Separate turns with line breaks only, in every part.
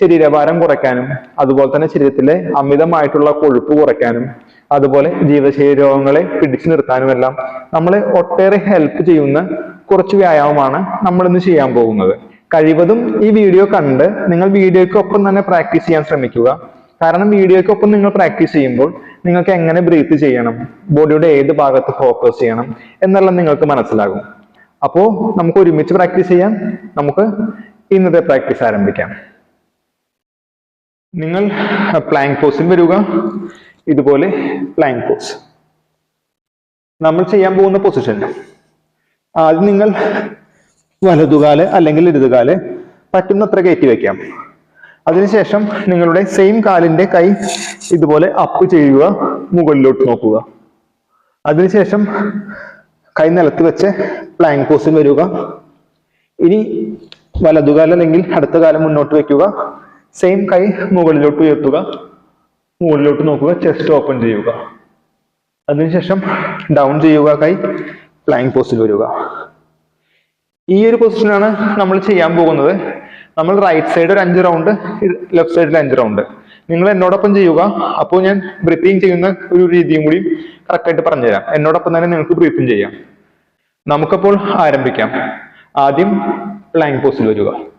ശരീരഭാരം കുറയ്ക്കാനും അതുപോലെ തന്നെ ശരീരത്തിലെ അമിതമായിട്ടുള്ള കൊഴുപ്പ് കുറയ്ക്കാനും അതുപോലെ ജീവശരീര രോഗങ്ങളെ പിടിച്ചു നിർത്താനും എല്ലാം നമ്മളെ ഒട്ടേറെ ഹെൽപ്പ് ചെയ്യുന്ന കുറച്ച് വ്യായാമമാണ് നമ്മൾ ഇന്ന് ചെയ്യാൻ പോകുന്നത്. കഴിവതും ഈ വീഡിയോ കണ്ട് നിങ്ങൾ വീഡിയോയ്ക്കൊപ്പം തന്നെ പ്രാക്ടീസ് ചെയ്യാൻ ശ്രമിക്കുക. കാരണം വീഡിയോയ്ക്കൊപ്പം നിങ്ങൾ പ്രാക്ടീസ് ചെയ്യുമ്പോൾ നിങ്ങൾക്ക് എങ്ങനെ ബ്രീത്ത് ചെയ്യണം ബോഡിയുടെ ഏത് ഭാഗത്ത് ഫോക്കസ് ചെയ്യണം എന്നെല്ലാം നിങ്ങൾക്ക് മനസ്സിലാകും. അപ്പോൾ നമുക്ക് ഒരുമിച്ച് പ്രാക്ടീസ് ചെയ്യാം. നമുക്ക് ഇന്നത്തെ പ്രാക്ടീസ് ആരംഭിക്കാം. നിങ്ങൾ പ്ലാങ്ക് പോസിൽ വരിക. ഇതുപോലെ പ്ലാങ്ക് പോസ് നമ്മൾ ചെയ്യാൻ പോകുന്ന പൊസിഷൻ ആദ്യം നിങ്ങൾ വലതുകാൽ അല്ലെങ്കിൽ ഇടതുകാൽ പറ്റുന്നത്ര കയറ്റി വെക്കാം. അതിനുശേഷം നിങ്ങളുടെ സെയിം കാലിന്റെ കൈ ഇതുപോലെ അപ്പ് ചെയ്യുക മുകളിലോട്ട് നോക്കുക. അതിനുശേഷം കൈ നിലത്ത് വെച്ച് പ്ലാങ്ക് പോസിൽ വരിക. ഇനി വലതുകാലം അല്ലെങ്കിൽ അടുത്ത കാലം മുന്നോട്ട് വെക്കുക. സെയിം കൈ മുകളിലോട്ട് ഉയർത്തുക. മുകളിലോട്ട് നോക്കുക. ചെസ്റ്റ് ഓപ്പൺ ചെയ്യുക. അതിനുശേഷം ഡൗൺ ചെയ്യുക കൈ. പ്ലാങ് പോസ്റ്റിൽ വരിക. ഈ ഒരു പൊസിഷനാണ് നമ്മൾ ചെയ്യാൻ പോകുന്നത്. നമ്മൾ റൈറ്റ് സൈഡ് ഒരു അഞ്ച് റൗണ്ട് ലെഫ്റ്റ് സൈഡിൽ അഞ്ച് റൗണ്ട് നിങ്ങൾ എന്നോടൊപ്പം ചെയ്യുക. അപ്പോൾ ഞാൻ ബ്രീത്തിങ് ചെയ്യുന്ന ഒരു രീതിയും കൂടി കറക്റ്റായിട്ട് പറഞ്ഞുതരാം. എന്നോടൊപ്പം തന്നെ നിങ്ങൾക്ക് ബ്രീത്തിങ് ചെയ്യാം. നമുക്കപ്പോൾ ആരംഭിക്കാം. ആദ്യം പ്ലാങ് പോസ്റ്റിൽ വരിക.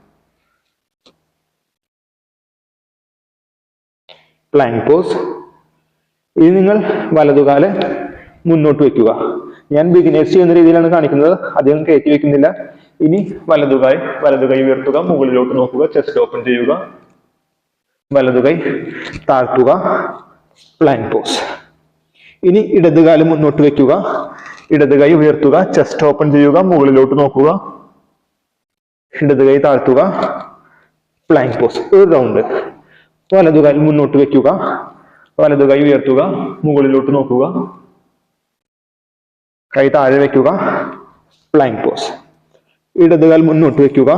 പ്ലാങ്ക് പോസ് ഇനി നിങ്ങൾ വലതുകാൽ മുന്നോട്ട് വെക്കുക. ഞാൻ ബിഗിനേഴ്സ് ചെയ്യുന്ന രീതിയിലാണ് കാണിക്കുന്നത്. അധികം കയറ്റി വെക്കുന്നില്ല. ഇനി വലതുകായ് വലതുകൈ ഉയർത്തുക മുകളിലോട്ട് നോക്കുക ചെസ്റ്റ് ഓപ്പൺ ചെയ്യുക. വലതുകൈ താഴ്ത്തുക പ്ലാങ്ക് പോസ് ഇനി ഇടതുകാൽ മുന്നോട്ട് വെക്കുക. ഇടതുകൈ ഉയർത്തുക ചെസ്റ്റ് ഓപ്പൺ ചെയ്യുക മുകളിലോട്ട് നോക്കുക. ഇടതുകൈ താഴ്ത്തുക പ്ലാങ്ക് പോസ് ഒരു റൗണ്ട് വലതുകാൽ മുന്നോട്ട് വെക്കുക. വലതുകൈ ഉയർത്തുക. മുകളിലോട്ട് നോക്കുക. കൈ താഴെ വെക്കുക. പ്ലാങ്ക് പോസ് ഇടതുകാൽ മുന്നോട്ട് വെക്കുക.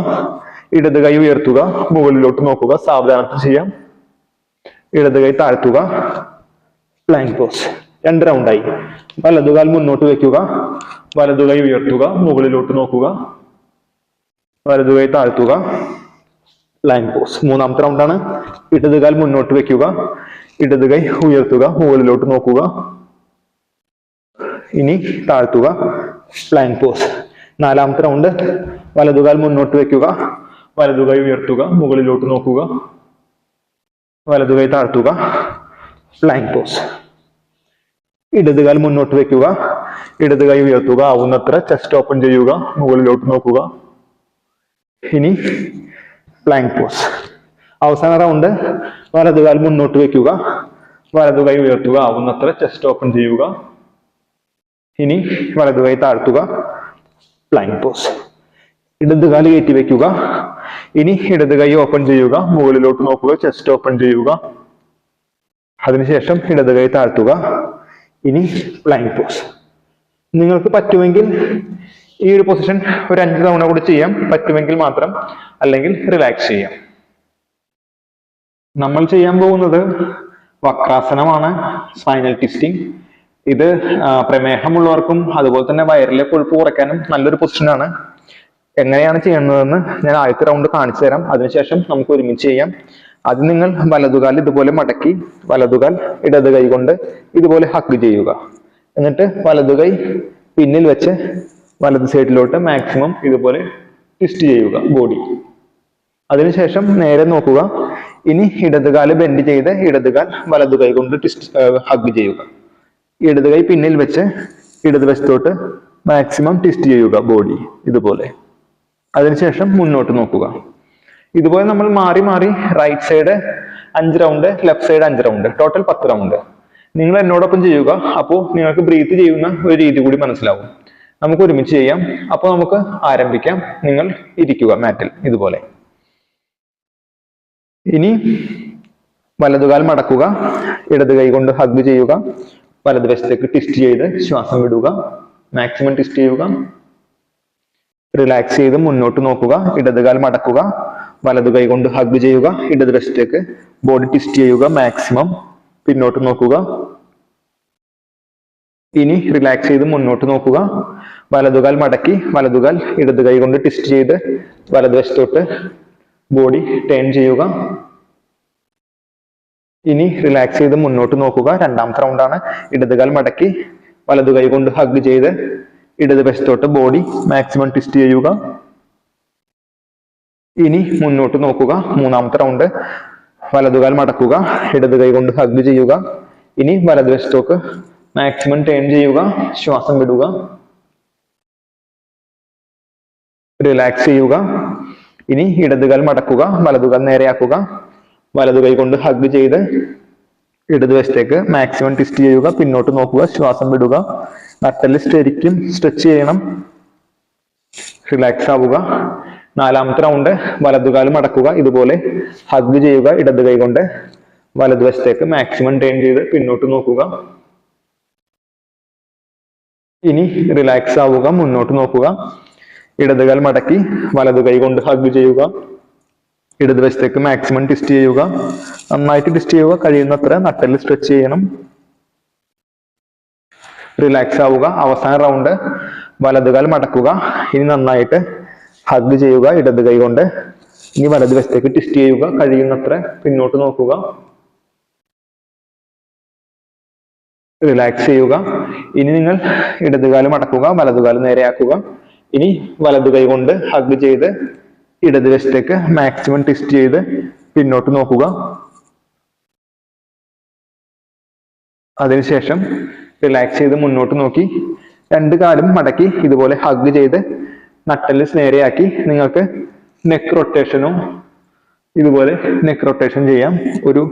ഇടതുകൈ ഉയർത്തുക. മുകളിലോട്ട് നോക്കുക. സാവധാനത്തിൽ ചെയ്യാം. ഇടത് കൈ താഴ്ത്തുക. പ്ലാങ്ക് പോസ് രണ്ട് റൗണ്ടായി വലതുകാൽ മുന്നോട്ട് വെക്കുക. വലതുകൈ ഉയർത്തുക. മുകളിലോട്ട് നോക്കുക. വലതുകൈ താഴ്ത്തുക. പ്ലാങ്ക് പോസ് മൂന്നാമത്തെ റൗണ്ടാണ് ഇടതുകാൽ മുന്നോട്ട് വെക്കുക. ഇടത് കൈ ഉയർത്തുക. മുകളിലോട്ട് നോക്കുക. ഇനി താഴ്ത്തുക. ലൈൻ പോസ് നാലാമത്തെ റൗണ്ട് വലതുകാൽ മുന്നോട്ട് വെക്കുക. വലതുകൈ ഉയർത്തുക. മുകളിലോട്ട് നോക്കുക. വലതുകൈ താഴ്ത്തുക. പ്ലാങ്ക് പോസ് ഇടതുകാൽ മുന്നോട്ട് വെക്കുക. ഇടതുകൈ ഉയർത്തുക. ആവുന്നത്ര ചെസ്റ്റ് ഓപ്പൺ ചെയ്യുക. മുകളിലോട്ട് നോക്കുക. ഇനി പ്ലാങ്ക് പോസ് അവസാന റൗണ്ട് വലതുകാൽ മുന്നോട്ട് വെക്കുക. വലതുകൈ ഉയർത്തുക. ആവുന്നത്ര ചെസ്റ്റ് ഓപ്പൺ ചെയ്യുക. ഇനി വലതുകൈ താഴ്ത്തുക. പ്ലാങ്ക് പോസ് ഇടതുകാൽ കയറ്റി വെക്കുക. ഇനി ഇടതുകൈ ഓപ്പൺ ചെയ്യുക. മുകളിലോട്ട് നോക്കുക. ചെസ്റ്റ് ഓപ്പൺ ചെയ്യുക. അതിനുശേഷം ഇടതുകൈ താഴ്ത്തുക. ഇനി പ്ലാങ്ക് പോസ് നിങ്ങൾക്ക് പറ്റുമെങ്കിൽ ഈ ഒരു പൊസിഷൻ ഒരു അഞ്ച് തവണ കൂടി ചെയ്യാം. പറ്റുമെങ്കിൽ മാത്രം അല്ലെങ്കിൽ റിലാക്സ് ചെയ്യാം. നമ്മൾ ചെയ്യാൻ പോകുന്നത് വക്രാസനമാണ് സ്പൈനൽ ട്വിസ്റ്റിംഗ് ഇത് പ്രമേഹമുള്ളവർക്കും അതുപോലെ തന്നെ വയറിലെ കൊഴുപ്പ് കുറയ്ക്കാനും നല്ലൊരു പൊസിഷനാണ് എങ്ങനെയാണ് ചെയ്യുന്നതെന്ന് ഞാൻ ആദ്യത്തെ റൗണ്ട് കാണിച്ചു തരാം. അതിനുശേഷം നമുക്ക് ഒരുമിച്ച് ചെയ്യാം. അത് നിങ്ങൾ വലതുകാൽ ഇതുപോലെ മടക്കി വലതുകാൽ ഇടത് കൈ കൊണ്ട് ഇതുപോലെ ഹക്ക് ചെയ്യുക. എന്നിട്ട് വലതുകൈ പിന്നിൽ വെച്ച് വലത് സൈഡിലോട്ട് മാക്സിമം ഇതുപോലെ ട്വിസ്റ്റ് ചെയ്യുക ബോഡി അതിനുശേഷം നേരെ നോക്കുക. ഇനി ഇടതുകാൽ ബെൻഡ് ചെയ്ത് ഇടതുകാൽ വലതുകൈ കൊണ്ട് ട്വിസ്റ്റ് ഹഗ് ചെയ്യുക. ഇടതുകൈ പിന്നിൽ വെച്ച് ഇടതുവശത്തോട്ട് മാക്സിമം ട്വിസ്റ്റ് ചെയ്യുക ബോഡി ഇതുപോലെ. അതിനുശേഷം മുന്നോട്ട് നോക്കുക. ഇതുപോലെ നമ്മൾ മാറി മാറി റൈറ്റ് സൈഡ് അഞ്ച് റൗണ്ട് ലെഫ്റ്റ് സൈഡ് അഞ്ച് റൗണ്ട് ടോട്ടൽ പത്ത് റൗണ്ട് നിങ്ങൾ എന്നോടൊപ്പം ചെയ്യുക. അപ്പോൾ നിങ്ങൾക്ക് ബ്രീത്ത് ചെയ്യുന്ന ഒരു രീതി കൂടി മനസ്സിലാവും. നമുക്ക് ഒരുമിച്ച് ചെയ്യാം. അപ്പോൾ നമുക്ക് ആരംഭിക്കാം. നിങ്ങൾ ഇരിക്കുക മാറ്റിൽ ഇതുപോലെ. ഇനി വലതുകാൽ മടക്കുക. ഇടത് കൈ കൊണ്ട് ഹഗ് ചെയ്യുക. വലതുവശത്തേക്ക് ട്വിസ്റ്റ് ചെയ്ത് ശ്വാസം വിടുക. മാക്സിമം ട്വിസ്റ്റ് ചെയ്യുക. റിലാക്സ് ചെയ്ത് മുന്നോട്ട് നോക്കുക. ഇടതുകാൽ മടക്കുക. വലതു കൈ കൊണ്ട് ഹഗ് ചെയ്യുക. ഇടതുവശത്തേക്ക് ബോഡി ട്വിസ്റ്റ് ചെയ്യുക. മാക്സിമം പിന്നോട്ട് നോക്കുക. ഇനി റിലാക്സ് ചെയ്ത് മുന്നോട്ട് നോക്കുക. വലതുകാൽ മടക്കി വലതുകാൽ ഇടത് കൈ കൊണ്ട് ട്വിസ്റ്റ് ചെയ്ത് വലതുവശത്തോട്ട് ബോഡി ടേൺ ചെയ്യുക. ഇനി റിലാക്സ് ചെയ്ത് മുന്നോട്ട് നോക്കുക. രണ്ടാമത്തെ റൗണ്ടാണ് ഇടതുകാൽ മടക്കി വലതു കൈ കൊണ്ട് ഹഗ് ചെയ്ത് ഇടത് വശത്തോട്ട് ബോഡി മാക്സിമം ട്വിസ്റ്റ് ചെയ്യുക. ഇനി മുന്നോട്ട് നോക്കുക. മൂന്നാമത്തെ റൗണ്ട് വലതുകാൽ മടക്കുക. ഇടത് കൈ കൊണ്ട് ഹഗ് ചെയ്യുക. ഇനി വലതുവശത്തോക്ക് മാക്സിമം ടേൺ ചെയ്യുക ശ്വാസം വിടുക റിലാക്സ് ചെയ്യുക. ഇനി ഇടതുകാൽ മടക്കുക വലതുകാൽ നേരെയാക്കുക. വലതു കൈ കൊണ്ട് ഹഗ് ചെയ്ത് ഇടതുവശത്തേക്ക് മാക്സിമം ട്വിസ്റ്റ് ചെയ്യുക പിന്നോട്ട് നോക്കുക ശ്വാസം വിടുക. നട്ടൽ ശരിക്കും സ്ട്രെച്ച് ചെയ്യണം. റിലാക്സ് ആവുക. നാലാമത്തെ റൗണ്ട് വലതുകാൽ മടക്കുക. ഇതുപോലെ ഹഗ് ചെയ്യുക ഇടത് കൈ കൊണ്ട് വലതുവശത്തേക്ക് മാക്സിമം ടേൺ ചെയ്ത് പിന്നോട്ട് നോക്കുക. ഇനി റിലാക്സ് ആവുക മുന്നോട്ട് നോക്കുക. ഇടതുകാൽ മടക്കി വലതു കൈ കൊണ്ട് ഹഗ് ചെയ്യുക. ഇടതുവശത്തേക്ക് മാക്സിമം ട്വിസ്റ്റ് ചെയ്യുക. നന്നായിട്ട് ട്വിസ്റ്റ് ചെയ്യുക. കഴിയുന്നത്ര നട്ടൽ സ്ട്രെച്ച് ചെയ്യണം. റിലാക്സ് ആവുക. അവസാന റൗണ്ട് വലതുകാൽ മടക്കുക. ഇനി നന്നായിട്ട് ഹഗ് ചെയ്യുക. ഇടത് കൈ കൊണ്ട്. ഇനി വലതുവശത്തേക്ക് ട്വിസ്റ്റ് ചെയ്യുക. കഴിയുന്നത്ര പിന്നോട്ട് നോക്കുക. റിലാക്സ് ചെയ്യുക. ഇനി നിങ്ങൾ ഇടതുകാലം മടക്കുക വലതുകാലം നേരെയാക്കുക. ഇനി വലതു കൈ കൊണ്ട് ഹഗ് ചെയ്ത് ഇടതുവശത്തേക്ക് മാക്സിമം ട്വിസ്റ്റ് ചെയ്ത് പിന്നോട്ട് നോക്കുക. അതിനുശേഷം റിലാക്സ് ചെയ്ത് മുന്നോട്ട് നോക്കി. രണ്ട് കാലും മടക്കി ഇതുപോലെ ഹഗ് ചെയ്ത് നട്ടൽ നേരെയാക്കി. നിങ്ങൾക്ക് നെക്ക് റൊട്ടേഷനോ ഇതുപോലെ നെക്ക് റൊട്ടേഷൻ ചെയ്യാം. ഒരു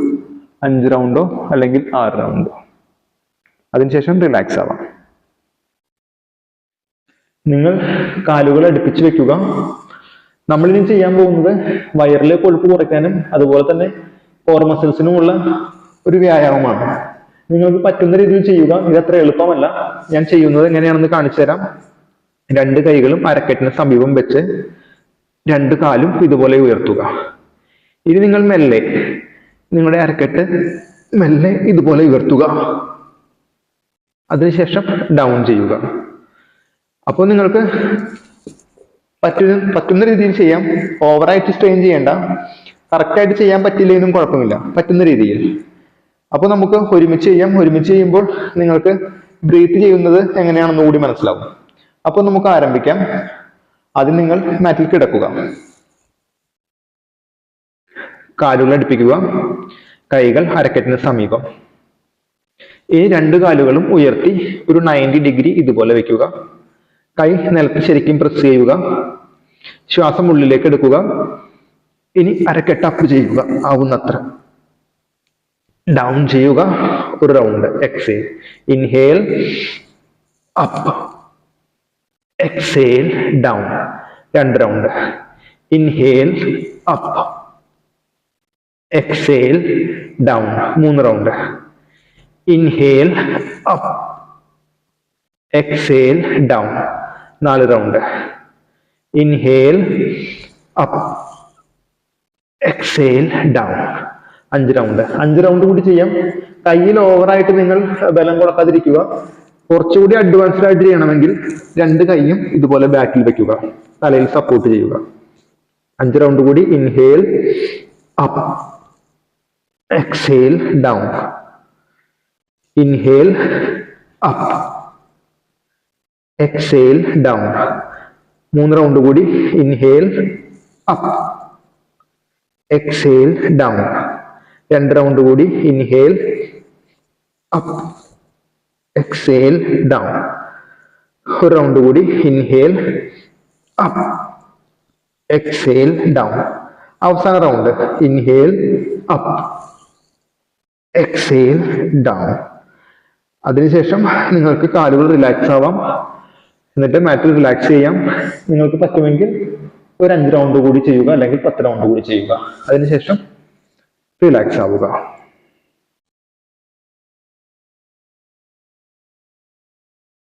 അഞ്ച് റൗണ്ടോ അല്ലെങ്കിൽ ആറ് റൗണ്ടോ അതിനുശേഷം റിലാക്സ് ആവാം. നിങ്ങൾ കാലുകൾ അടുപ്പിച്ച് വെക്കുക. നമ്മളിനി ചെയ്യാൻ പോകുന്നത് വയറിലെ കൊഴുപ്പ് കുറയ്ക്കാനും അതുപോലെ തന്നെ കോർ മസിൽസിനുമുള്ള ഒരു വ്യായാമമാണ്. നിങ്ങൾക്ക് പറ്റുന്ന രീതിയിൽ ചെയ്യുക. ഇത് അത്ര എളുപ്പമല്ല. ഞാൻ ചെയ്യുന്നത് എങ്ങനെയാണെന്ന് കാണിച്ചു തരാം. രണ്ട് കൈകളും അരക്കെട്ടിന് സമീപം വെച്ച് രണ്ട് കാലും ഇതുപോലെ ഉയർത്തുക. ഇനി നിങ്ങൾ മെല്ലെ നിങ്ങളുടെ അരക്കെട്ട് മെല്ലെ ഇതുപോലെ ഉയർത്തുക. അതിനുശേഷം ഡൗൺ ചെയ്യുക. അപ്പോൾ നിങ്ങൾക്ക് പറ്റുന്ന പറ്റുന്ന രീതിയിൽ ചെയ്യാം. ഓവറായിട്ട് സ്ട്രെയിൻ ചെയ്യേണ്ട. കറക്റ്റായിട്ട് ചെയ്യാൻ പറ്റില്ലെന്നും കുഴപ്പമില്ല. പറ്റുന്ന രീതിയിൽ. അപ്പോൾ നമുക്ക് ഒരുമിച്ച് ചെയ്യാം. ഒരുമിച്ച് ചെയ്യുമ്പോൾ നിങ്ങൾക്ക് ബ്രീത്ത് ചെയ്യുന്നത് എങ്ങനെയാണെന്ന് കൂടി മനസ്സിലാവും. അപ്പോൾ നമുക്ക് ആരംഭിക്കാം. ആദ്യം നിങ്ങൾ മാറ്റിൽ കിടക്കുക. കാലുകൾ അടുപ്പിക്കുക. കൈകൾ അരക്കെട്ടിന് സമീപം. ഈ രണ്ട് കാലുകളും ഉയർത്തി ഒരു നയന്റി ഡിഗ്രി ഇതുപോലെ വെക്കുക. കൈ നിലത്ത് ശരിക്കും പ്രസ് ചെയ്യുക. ശ്വാസം ഉള്ളിലേക്ക് എടുക്കുക. ഇനി അരക്കെട്ട് അപ്പ് ചെയ്യുക. ആവുന്നത്ര. ഡൗൺ ചെയ്യുക. ഒരു round exhale inhale up exhale down രണ്ട് round inhale up exhale down മൂന്ന് round inhale up exhale down നാല് round inhale up exhale down അഞ്ച് റൗണ്ട് അഞ്ച് റൗണ്ട് കൂടി ചെയ്യാം. കയ്യിൽ ഓവറായിട്ട് നിങ്ങൾ ബലം കൊടുക്കാതിരിക്കുക കുറച്ചുകൂടി അഡ്വാൻസ്ഡ് ആയിട്ട് ചെയ്യണമെങ്കിൽ രണ്ട് കൈയും ഇതുപോലെ ബാക്കിൽ വെക്കുക. തലയിൽ സപ്പോർട്ട് ചെയ്യുക. അഞ്ച് റൗണ്ട് കൂടി. ഇൻഹേൽ അപ്പ് എക്സേൽ ഡൗൺ ഇൻഹേൽ up exhale down മൂന്ന് റൗണ്ട് കൂടി inhale up exhale down രണ്ട് റൗണ്ട് കൂടി inhale up exhale down ഒരു റൗണ്ട് കൂടി inhale up exhale down അവസാന round inhale up exhale down അതിനുശേഷം നിങ്ങൾക്ക് കാലുകൾ റിലാക്സ് ആവാം. എന്നിട്ട് മാറ്റിൽ റിലാക്സ് ചെയ്യാം. നിങ്ങൾക്ക് പറ്റുമെങ്കിൽ ഒരു അഞ്ച് റൗണ്ട് കൂടി ചെയ്യുക അല്ലെങ്കിൽ പത്ത് റൗണ്ട് കൂടി ചെയ്യുക. അതിനുശേഷം റിലാക്സ് ആവുക.